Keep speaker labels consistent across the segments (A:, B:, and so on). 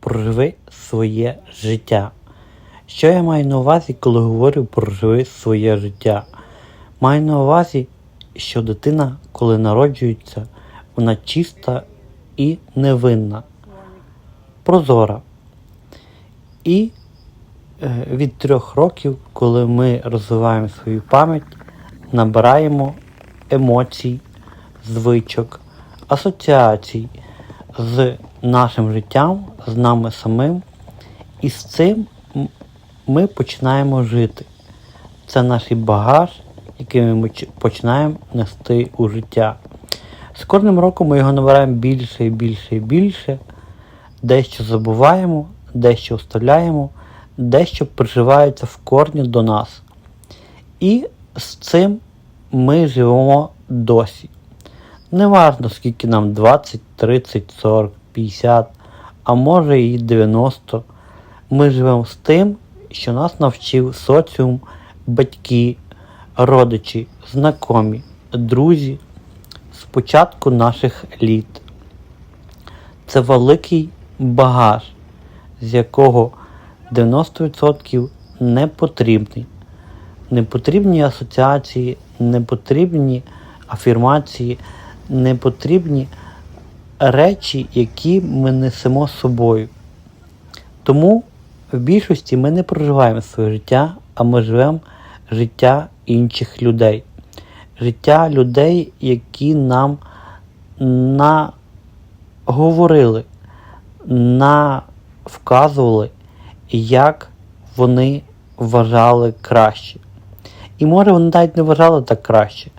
A: проживи своє життя. Що я маю на увазі, коли говорю проживи своє життя? Маю на увазі, що дитина, коли народжується, вона чиста і невинна, прозора. І е, від трьох років, коли ми розвиваємо свою пам'ять, набираємо емоцій, звичок, асоціацій з нашим життям, з нами самим. І з цим ми починаємо жити. Це наш багаж, який ми починаємо нести у життя. З кожним роком ми його набираємо більше і більше і більше. Дещо забуваємо, дещо оставляємо, дещо приживається в корні до нас. І з цим ми живемо досі. Неважно, скільки нам 20, 30, 40, 50, а може і 90. Ми живемо з тим, що нас навчив соціум, батьки, родичі, знайомі, друзі з початку наших літ. Це великий багаж, з якого 90% не потрібний. Не потрібні асоціації, не потрібні афірмації, не потрібні речі, які ми несемо з собою. Тому в більшості ми не проживаємо своє життя, а ми живемо життя інших людей. Життя людей, які нам наговорили, вказували, як вони вважали краще. І може вони навіть не вважали так краще.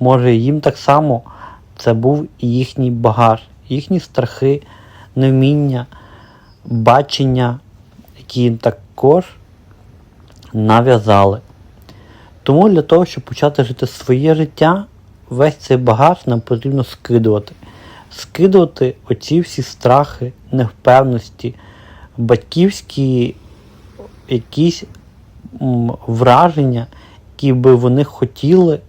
A: Може їм так само це був їхній багаж, їхні страхи, невміння, бачення, які їм також нав'язали. Тому для того, щоб почати жити своє життя, весь цей багаж нам потрібно скидувати. Скидувати оці всі страхи, невпевності, батьківські якісь враження, які би вони хотіли,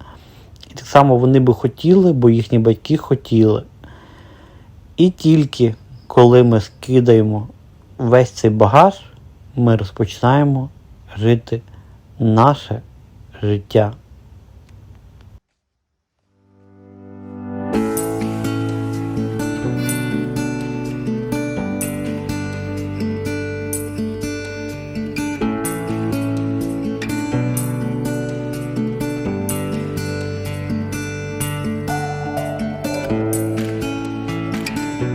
A: і так само вони би хотіли, бо їхні батьки хотіли. І тільки коли ми скидаємо весь цей багаж, ми розпочинаємо жити наше життя.